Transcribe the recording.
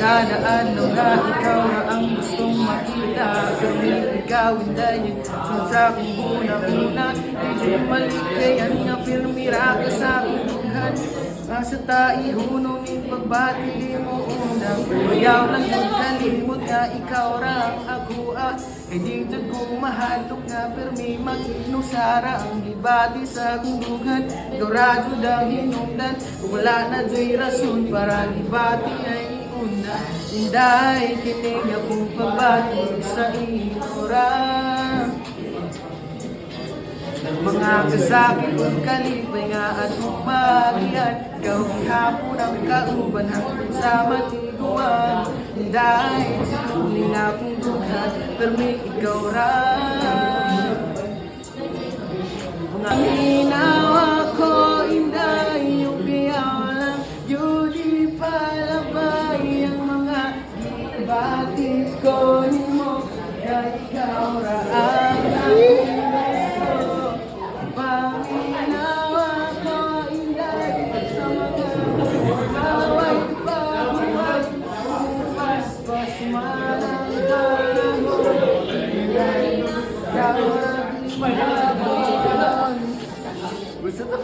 Sa kanaan na ikaw na ang gustong makita Kami ikaw hindi sa aking una-una Hindi malikayan nga pirmira ka sa aking dughan. Asa ta'i hunong ning pagbati mo una. Bayaw lang yung kalimot nga ikaw ra ako ah Kay dito ko mahalok nga permi maginusara Ang gibati sa Ikaw radyo dang hinungdan Wala na joy rason para gibati ay Inday kining akong pagbati sa inura mga kasakit kung kalipay nga at umagian Ikaw ang hapon ang kauban hanggang sa matiguan. Dahil sinuling akong dugan Pero may ikaw ra বুঝছো তো